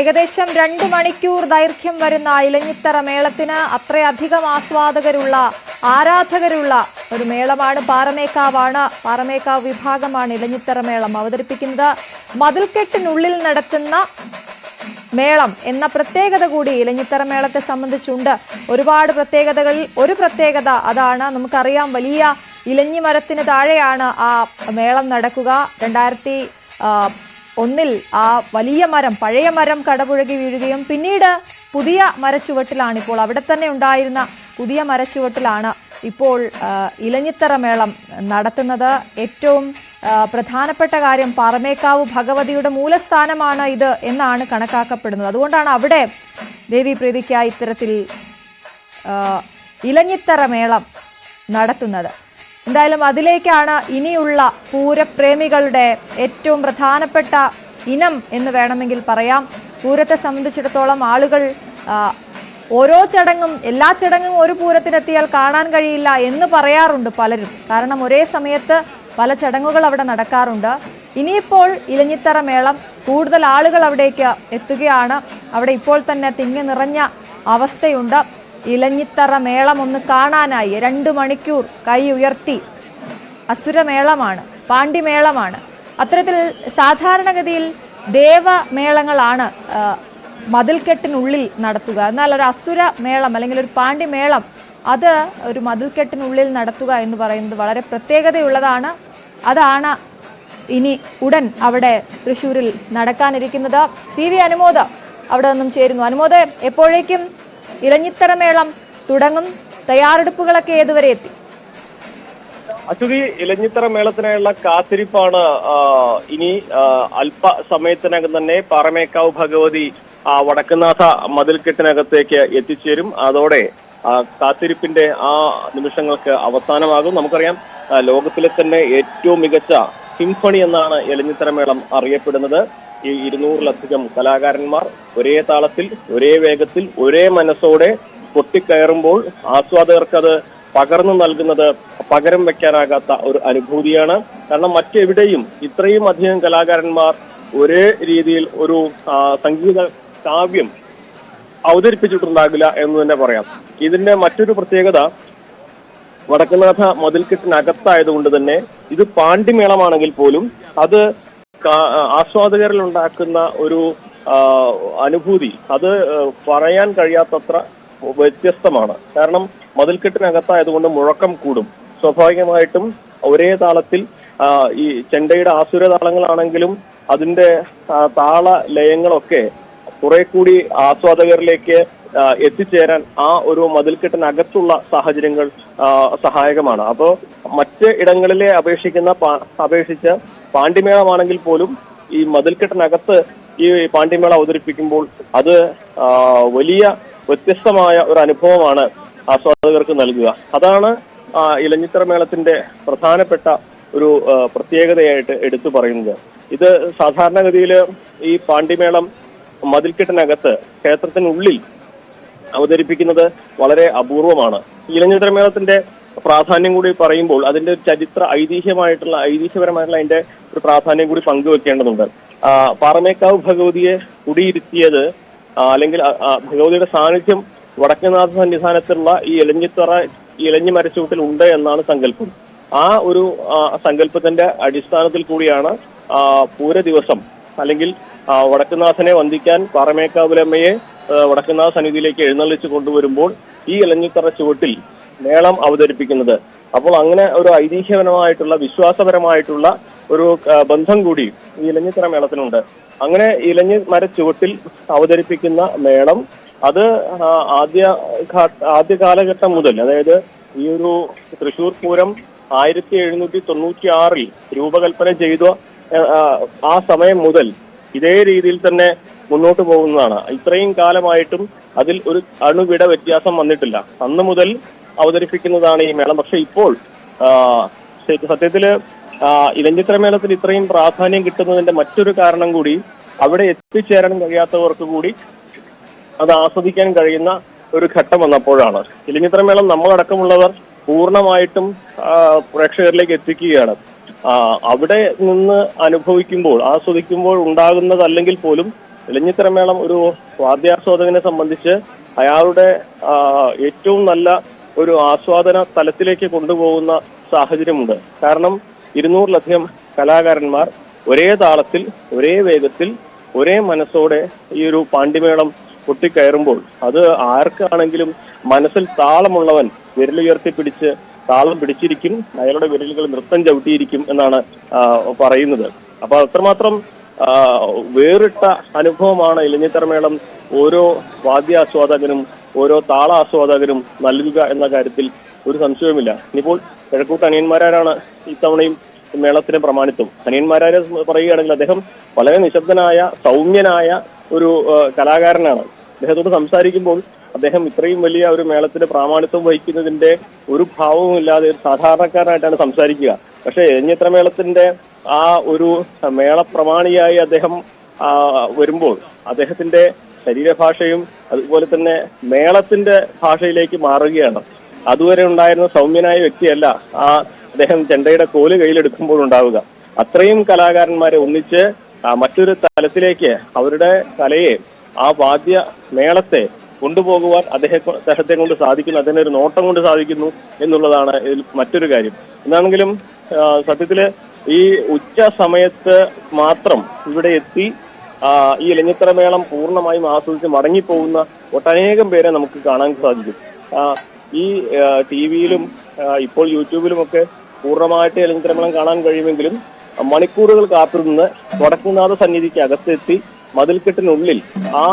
ഏകദേശം രണ്ട് മണിക്കൂർ ദൈർഘ്യം വരുന്ന ഇലഞ്ഞിത്തറ മേളത്തിന് അത്രയധികം ആസ്വാദകരുള്ള ആരാധകരുള്ള ഒരു മേളമാണ് പാറമേക്കാവാണ്. പാറമേക്കാവ് വിഭാഗമാണ് ഇലഞ്ഞിത്തറ മേളം. അവതരിപ്പിക്കുന്നത് മതിൽക്കെട്ടിനുള്ളിൽ നടത്തുന്ന മേളം എന്ന പ്രത്യേകത കൂടി ഇലഞ്ഞിത്തറ മേളത്തെ സംബന്ധിച്ചുണ്ട്. ഒരുപാട് പ്രത്യേകതകളിൽ ഒരു പ്രത്യേകത അതാണ്. നമുക്കറിയാം വലിയ ഇലഞ്ഞി മരത്തിന് താഴെയാണ് ആ മേളം നടക്കുക. രണ്ടായിരത്തി ഒന്നിൽ ആ വലിയ മരം പഴയ മരം കടപുഴകി വീഴുകയും പിന്നീട് പുതിയ മരച്ചുവട്ടിലാണിപ്പോൾ. അവിടെ തന്നെ ഉണ്ടായിരുന്ന പുതിയ മരച്ചുവട്ടിലാണ് ഇപ്പോൾ ഇലഞ്ഞിത്തറ മേളം നടത്തുന്നത്. ഏറ്റവും പ്രധാനപ്പെട്ട കാര്യം പാറമേക്കാവ് ഭഗവതിയുടെ മൂലസ്ഥാനമാണ് ഇത് എന്നാണ് കണക്കാക്കപ്പെടുന്നത്. അതുകൊണ്ടാണ് അവിടെ ദേവി പ്രീതിക്കായി ഇത്തരത്തിൽ ഇലഞ്ഞിത്തറ മേളം നടത്തുന്നത്. എന്തായാലും അതിലേക്കാണ് ഇനിയുള്ള പൂരപ്രേമികളുടെ ഏറ്റവും പ്രധാനപ്പെട്ട ഇനം എന്ന് വേണമെങ്കിൽ പറയാം. പൂരത്തെ സംബന്ധിച്ചിടത്തോളം ആളുകൾ ഓരോ ചടങ്ങും എല്ലാ ചടങ്ങും ഒരു പൂരത്തിനെത്തിയാൽ കാണാൻ കഴിയില്ല എന്ന് പറയാറുണ്ട് പലരും. കാരണം ഒരേ സമയത്ത് പല ചടങ്ങുകൾ അവിടെ നടക്കാറുണ്ട്. ഇനിയിപ്പോൾ ഇലഞ്ഞിത്തറ മേളം കൂടുതൽ ആളുകൾ അവിടേക്ക് എത്തുകയാണ്. അവിടെ ഇപ്പോൾ തന്നെ തിങ്ങി നിറഞ്ഞ അവസ്ഥയുണ്ട്. ഇലഞ്ഞിത്തറ മേളം ഒന്ന് കാണാനായി രണ്ട് മണിക്കൂർ കൈ ഉയർത്തി. അസുരമേളമാണ് പാണ്ഡിമേളമാണ് അത്തരത്തിൽ സാധാരണഗതിയിൽ ദേവമേളങ്ങളാണ് മതിൽക്കെട്ടിനുള്ളിൽ നടത്തുക. എന്നാൽ ഒരു അസുര മേളം അല്ലെങ്കിൽ ഒരു പാണ്ഡിമേളം അത് ഒരു മതിൽക്കെട്ടിനുള്ളിൽ നടത്തുക എന്ന് പറയുന്നത് വളരെ പ്രത്യേകതയുള്ളതാണ്. അതാണ് ഇനി ഉടൻ അവിടെ തൃശ്ശൂരിൽ നടക്കാനിരിക്കുന്നത്. സി വി അനുമോദ അവിടെ നിന്നും ചേരുന്നു. അനുമോദ എപ്പോഴേക്കും ഇലഞ്ഞിത്തറ മേളം തുടങ്ങും. തയ്യാറെടുപ്പുകളൊക്കെ ഏതുവരെ എത്തി? അശ്വതി ഇലഞ്ഞിത്തറ മേളത്തിനായുള്ള കാത്തിരിപ്പാണ് ഇനി അല്പ സമയത്തിനകം തന്നെ പാറമേക്കാവ് ഭഗവതി വടക്കുന്നാഥ മതിൽക്കെട്ടിനകത്തേക്ക് എത്തിച്ചേരും. അതോടെ കാത്തിരിപ്പിന്റെ ആ നിമിഷങ്ങൾക്ക് അവസാനമാകും. നമുക്കറിയാം ലോകത്തിലെ തന്നെ ഏറ്റവും മികച്ച സിംഫണി എന്നാണ് ഇലഞ്ഞിത്തറ മേളം അറിയപ്പെടുന്നത്. ഈ ഇരുന്നൂറിലധികം കലാകാരന്മാർ ഒരേ താളത്തിൽ ഒരേ വേഗത്തിൽ ഒരേ മനസ്സോടെ പൊട്ടിക്കയറുമ്പോൾ ആസ്വാദകർക്കത് പകർന്നു നൽകുന്നത് പകരം വെക്കാനാകാത്ത ഒരു അനുഭൂതിയാണ്. കാരണം മറ്റെവിടെയും ഇത്രയും അധികം കലാകാരന്മാർ ഒരേ രീതിയിൽ ഒരു സംഗീത കാവ്യം അവതരിപ്പിച്ചിട്ടുണ്ടാകില്ല എന്ന് തന്നെ പറയാം. ഇതിന്റെ മറ്റൊരു പ്രത്യേകത വടക്കുനാഥ മതിൽക്കെട്ടിനകത്തായതുകൊണ്ട് തന്നെ ഇത് പാണ്ടിമേളമാണെങ്കിൽ പോലും അത് ഉണ്ടാക്കുന്ന ഒരു അനുഭൂതി അത് പറയാൻ കഴിയാത്തത്ര വ്യത്യസ്തമാണ്. കാരണം മതിൽക്കെട്ടിനകത്തായതുകൊണ്ട് മുഴക്കം കൂടും. സ്വാഭാവികമായിട്ടും ഒരേ താളത്തിൽ ഈ ചെണ്ടയുടെ ആസുര താളങ്ങളാണെങ്കിലും അതിന്റെ താള ലയങ്ങളൊക്കെ കുറെ കൂടി ആസ്വാദകരിലേക്ക് എത്തിച്ചേരാൻ ആ ഒരു മതിൽക്കെട്ടിനകത്തുള്ള സാഹചര്യങ്ങൾ സഹായകമാണ്. അപ്പോൾ മറ്റ് ഇടങ്ങളിലെ അപേക്ഷിക്കുന്ന അപേക്ഷിച്ച് പാണ്ടിമേളമാണെങ്കിൽ പോലും ഈ മതിൽക്കെട്ടിനകത്ത് ഈ പാണ്ഡിമേള അവതരിപ്പിക്കുമ്പോൾ അത് വലിയ വ്യത്യസ്തമായ ഒരു അനുഭവമാണ് ആസ്വാദകർക്ക് നൽകുക. അതാണ് ഇലഞ്ഞിത്തറ മേളത്തിന്റെ പ്രധാനപ്പെട്ട ഒരു പ്രത്യേകതയായിട്ട് എടുത്തു പറയുന്നത്. ഇത് സാധാരണഗതിയിൽ ഈ പാണ്ഡിമേളം മതിൽക്കെട്ടിനകത്ത് ക്ഷേത്രത്തിനുള്ളിൽ അവതരിപ്പിക്കുന്നത് വളരെ അപൂർവമാണ്. ഇലഞ്ഞിത്തറ മേളത്തിന്റെ പ്രാധാന്യം കൂടി പറയുമ്പോൾ അതിന്റെ ചരിത്ര ഐതിഹ്യമായിട്ടുള്ള ഐതിഹ്യപരമായിട്ടുള്ള അതിന്റെ ഒരു പ്രാധാന്യം കൂടി പങ്കുവെക്കേണ്ടതുണ്ട്. പാറമേക്കാവ് ഭഗവതിയെ കുടിയിരുത്തിയത് അല്ലെങ്കിൽ ഭഗവതിയുടെ സാന്നിധ്യം വടക്കനാഥ സന്നിധാനത്തുള്ള ഈ ഇലഞ്ഞിത്തറ ഇലഞ്ഞി മരച്ചുവട്ടിൽ ഉണ്ട് എന്നാണ് സങ്കല്പം. ആ ഒരു സങ്കല്പത്തിന്റെ അടിസ്ഥാനത്തിൽ കൂടിയാണ് പൂര ദിവസം അല്ലെങ്കിൽ വടക്കനാഥനെ വന്ദിക്കാൻ പാറമേക്കാവുലമ്മയെ വടക്കുനാഥ സന്നിധിയിലേക്ക് എഴുന്നള്ളിച്ച് കൊണ്ടുവരുമ്പോൾ ഈ ഇലഞ്ഞിത്തറ ചുവട്ടിൽ മേളം അവതരിപ്പിക്കുന്നത്. അപ്പോൾ അങ്ങനെ ഒരു ഐതിഹ്യപരമായിട്ടുള്ള വിശ്വാസപരമായിട്ടുള്ള ഒരു ബന്ധം കൂടി ഈ ഇലഞ്ഞിത്തറ മേളത്തിനുണ്ട്. അങ്ങനെ ഇലഞ്ഞി മര ചുവട്ടിൽ അവതരിപ്പിക്കുന്ന മേളം അത് ആദ്യ ആദ്യ കാലഘട്ടം മുതൽ അതായത് ഈ ഒരു തൃശൂർ പൂരം ആയിരത്തി എഴുന്നൂറ്റി തൊണ്ണൂറ്റി ആറിൽ രൂപകൽപ്പന ചെയ്ത ആ സമയം മുതൽ ഇതേ രീതിയിൽ തന്നെ മുന്നോട്ട് പോകുന്നതാണ്. ഇത്രയും കാലമായിട്ടും അതിൽ ഒരു അണുവിട വ്യത്യാസം വന്നിട്ടില്ല. അന്ന് മുതൽ അവതരിപ്പിക്കുന്നതാണ് ഈ മേളം. പക്ഷെ ഇപ്പോൾ സത്യത്തിൽ ഇലഞ്ചിത്ര മേളത്തിൽ ഇത്രയും പ്രാധാന്യം കിട്ടുന്നതിന്റെ മറ്റൊരു കാരണം കൂടി അവിടെ എത്തിച്ചേരാൻ കഴിയാത്തവർക്ക് കൂടി അത് ആസ്വദിക്കാൻ കഴിയുന്ന ഒരു ഘട്ടം വന്നപ്പോഴാണ്. ഇലഞ്ഞിത്ര മേളം നമ്മളടക്കമുള്ളവർ പൂർണമായിട്ടും പ്രേക്ഷകരിലേക്ക് എത്തിക്കുകയാണ്. അവിടെ നിന്ന് അനുഭവിക്കുമ്പോൾ ആസ്വദിക്കുമ്പോൾ ഉണ്ടാകുന്നതല്ലെങ്കിൽ പോലും ഇലഞ്ഞിത്തര മേളം ഒരു വാദ്യാസ്വാദകനെ സംബന്ധിച്ച് അയാളുടെ ഏറ്റവും നല്ല ഒരു ആസ്വാദന തലത്തിലേക്ക് കൊണ്ടുപോകുന്ന സാഹചര്യമുണ്ട്. കാരണം ഇരുന്നൂറിലധികം കലാകാരന്മാർ ഒരേ താളത്തിൽ ഒരേ വേഗത്തിൽ ഒരേ മനസ്സോടെ ഈ ഒരു പാണ്ഡിമേളം പൊട്ടിക്കയറുമ്പോൾ അത് ആർക്കാണെങ്കിലും മനസ്സിൽ താളമുള്ളവൻ വിരലുയർത്തി പിടിച്ച് താളം പിടിച്ചിരിക്കും അയാളുടെ വിരലുകൾ നൃത്തം ചവിട്ടിയിരിക്കും എന്നാണ് പറയുന്നത്. അപ്പൊ അത്രമാത്രം വേറിട്ട അനുഭവമാണ് ഇലഞ്ഞിത്തറമേളം ഓരോ വാദ്യാസ്വാദകനും ഓരോ താളാസ്വാദകനും നൽകുക എന്ന കാര്യത്തിൽ ഒരു സംശയവുമില്ല. ഇനിയിപ്പോൾ കിഴക്കൂട്ട് അനിയന്മാരാണ് ഇത്തവണയും മേളത്തിന് പ്രമാണിത്വം. അനിയന്മാരാരെ പറയുകയാണെങ്കിൽ അദ്ദേഹം വളരെ നിശബ്ദനായ സൗമ്യനായ ഒരു കലാകാരനാണ്. അദ്ദേഹത്തോട് സംസാരിക്കുമ്പോൾ അദ്ദേഹം ഇത്രയും വലിയ ഒരു മേളത്തിന് പ്രാമാണിത്വം വഹിക്കുന്നതിന്റെ ഒരു ഭാവവും ഇല്ലാതെ സാധാരണക്കാരനായിട്ടാണ് സംസാരിക്കുക. പക്ഷേ എഞ്ഞിത്ര മേളത്തിന്റെ ആ ഒരു മേളപ്രമാണിയായി അദ്ദേഹം വരുമ്പോൾ അദ്ദേഹത്തിന്റെ ശരീരഭാഷയും അതുപോലെ തന്നെ മേളത്തിന്റെ ഭാഷയിലേക്ക് മാറുകയാണ്. അതുവരെ ഉണ്ടായിരുന്ന സൗമ്യനായ വ്യക്തിയല്ല ആ അദ്ദേഹം ചെണ്ടയുടെ കോൽ കയ്യിലെടുക്കുമ്പോൾ ഉണ്ടാവുക. അത്രയും കലാകാരന്മാരെ ഒന്നിച്ച് മറ്റൊരു തലത്തിലേക്ക് അവരുടെ കലയെ ആ വാദ്യ മേളത്തെ കൊണ്ടുപോകുവാൻ അദ്ദേഹം അദ്ദേഹത്തെ കൊണ്ട് സാധിക്കുന്നു. ഒരു നോട്ടം കൊണ്ട് സാധിക്കുന്നു എന്നുള്ളതാണ് ഇതിൽ മറ്റൊരു കാര്യം. എന്നാണെങ്കിലും സത്യത്തിൽ ഈ ഉച്ച സമയത്ത് മാത്രം ഇവിടെ എത്തി ഈ ഇലഞ്ഞിത്തറ മേളം പൂർണമായും ആസ്വദിച്ച് മടങ്ങിപ്പോകുന്ന ഒട്ടനേകം പേരെ നമുക്ക് കാണാൻ സാധിക്കും. ഈ ടി വിയിലും ഇപ്പോൾ യൂട്യൂബിലുമൊക്കെ പൂർണമായിട്ട് ഇലഞ്ഞിത്തറ മേളം കാണാൻ കഴിയുമെങ്കിലും മണിക്കൂറുകൾ കാത്തിരുന്ന് വടക്കുനാഥ സന്നിധിക്ക് അകത്തെത്തി മതിൽക്കെട്ടിനുള്ളിൽ ആ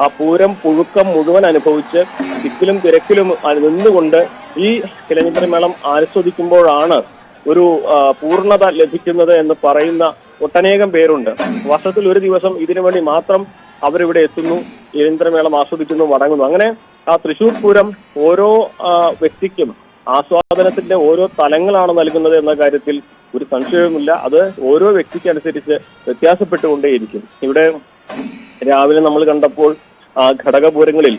ആ പൂരം പുഴുക്കം മുഴുവൻ അനുഭവിച്ച് തിക്കിലും തിരക്കിലും നിന്നുകൊണ്ട് ഈ ഇലഞ്ഞിത്തറ മേളം ആസ്വദിക്കുമ്പോഴാണ് ഒരു പൂർണത ലഭിക്കുന്നത് എന്ന് പറയുന്ന ഒട്ടനേകം പേരുണ്ട്. വർഷത്തിൽ ഒരു ദിവസം ഇതിനു വേണ്ടി മാത്രം അവരിവിടെ എത്തുന്നു യന്ത്രമേളം ആസ്വദിക്കുന്നു മടങ്ങുന്നു. അങ്ങനെ ആ തൃശൂർ പൂരം ഓരോ വ്യക്തിക്കും ആസ്വാദനത്തിന്റെ ഓരോ തലങ്ങളാണ് നൽകുന്നത് എന്ന കാര്യത്തിൽ ഒരു സംശയവുമില്ല. അത് ഓരോ വ്യക്തിക്കനുസരിച്ച് വ്യത്യാസപ്പെട്ടുകൊണ്ടേയിരിക്കും. ഇവിടെ രാവിലെ നമ്മൾ കണ്ടപ്പോൾ ഘടകപൂരങ്ങളിൽ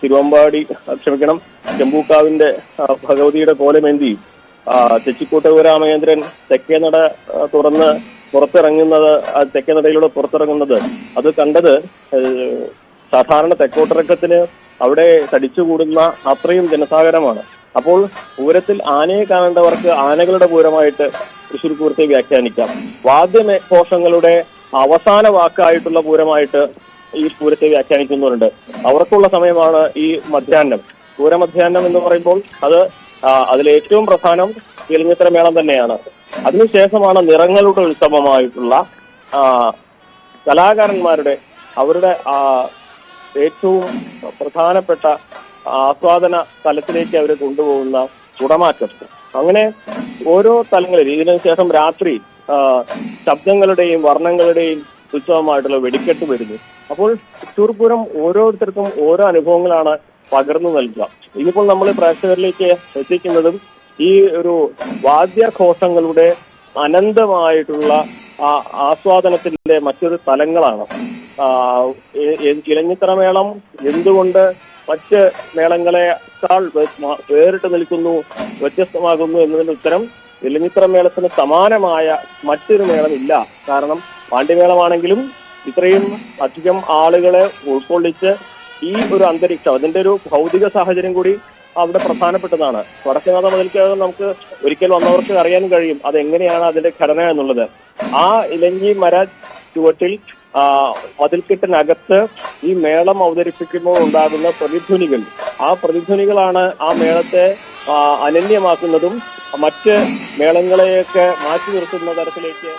തിരുവമ്പാടി ക്ഷമിക്കണം ചെമ്പൂക്കാവിന്റെ ഭഗവതിയുടെ കോലമേന്തി ചെച്ചിക്കോട്ട രാമചന്ദ്രൻ തെക്കേ നട തുറന്ന് പുറത്തിറങ്ങുന്നത് തെക്കേ നടയിലൂടെ പുറത്തിറങ്ങുന്നത് അത് കണ്ടത് സാധാരണ തെക്കോട്ടിറക്കത്തിന് അവിടെ തടിച്ചുകൂടുന്ന അത്രയും ജനസാഗരമാണ്. അപ്പോൾ പൂരത്തിൽ ആനയെ കാണേണ്ടവർക്ക് ആനകളുടെ പൂരമായിട്ട് തൃശ്ശൂർ പൂരത്തെ വ്യാഖ്യാനിക്കാം. വാദ്യ കോശങ്ങളുടെ അവസാന വാക്കായിട്ടുള്ള പൂരമായിട്ട് ഈ പൂരത്തെ വ്യാഖ്യാനിക്കുന്നവരുണ്ട്. അവർക്കുള്ള സമയമാണ് ഈ മധ്യാഹ്നം. പൂരമധ്യാഹ്നം എന്ന് പറയുമ്പോൾ അത് അതിലേറ്റവും പ്രധാനം ഇലഞ്ഞിത്തര മേളം തന്നെയാണ്. അതിനുശേഷമാണ് നിറങ്ങളുടെ ഉത്സവമായിട്ടുള്ള കലാകാരന്മാരുടെ അവരുടെ ഏറ്റവും പ്രധാനപ്പെട്ട ആസ്വാദന തലത്തിലേക്ക് അവർ കൊണ്ടുപോകുന്ന കുടമാറ്റം അങ്ങനെ ഓരോ തലങ്ങളിൽ ഇതിനുശേഷം രാത്രി ശബ്ദങ്ങളുടെയും വർണങ്ങളുടെയും ഉത്സവമായിട്ടുള്ള വെടിക്കെട്ട് വരുന്നു. അപ്പോൾ തൃശ്ശൂർപൂരം ഓരോരുത്തർക്കും ഓരോ അനുഭവങ്ങളാണ് പകർന്നു നൽകുക. ഇനിയിപ്പോൾ നമ്മൾ പ്രേക്ഷകരിലേക്ക് എത്തിക്കുന്നതും ഈ ഒരു വാദ്യഘോഷങ്ങളുടെ അനന്തമായിട്ടുള്ള ആ ആസ്വാദനത്തിന്റെ മറ്റൊരു തലങ്ങളാണ്. ഇലഞ്ഞിത്തറ മേളം എന്തുകൊണ്ട് മറ്റ് മേളങ്ങളെക്കാൾ വേറിട്ട് നിൽക്കുന്നു വ്യത്യസ്തമാകുന്നു എന്നതിന്റെ ഉത്തരം ഇലഞ്ഞിത്തറ മേളത്തിന് സമാനമായ മറ്റൊരു മേളം ഇല്ല കാരണം പാണ്ഡ്യമേളമാണെങ്കിലും ഇത്രയും അധികം ആളുകളെ ഉൾക്കൊള്ളിച്ച് ഈ ഒരു അന്തരീക്ഷം അതിന്റെ ഒരു ഭൗതിക സാഹചര്യം കൂടി അവിടെ പ്രധാനപ്പെട്ടതാണ്. വടക്കുനാഥ മതിൽക്കകം നമുക്ക് ഒരിക്കൽ വന്നവർക്ക് അറിയാൻ കഴിയും അത് എങ്ങനെയാണ് അതിന്റെ ഘടന എന്നുള്ളത്. ആ ഇലഞ്ഞി മര ചുവട്ടിൽ മതിൽക്കെട്ടിനകത്ത് ഈ മേളം അവതരിപ്പിക്കുമ്പോൾ ഉണ്ടാകുന്ന പ്രതിധ്വനികൾ. ആ പ്രതിധ്വനികളാണ് ആ മേളത്തെ അനന്യമാക്കുന്നതും മറ്റ് മേളങ്ങളെയൊക്കെ മാറ്റി നിർത്തുന്ന തരത്തിലേക്ക്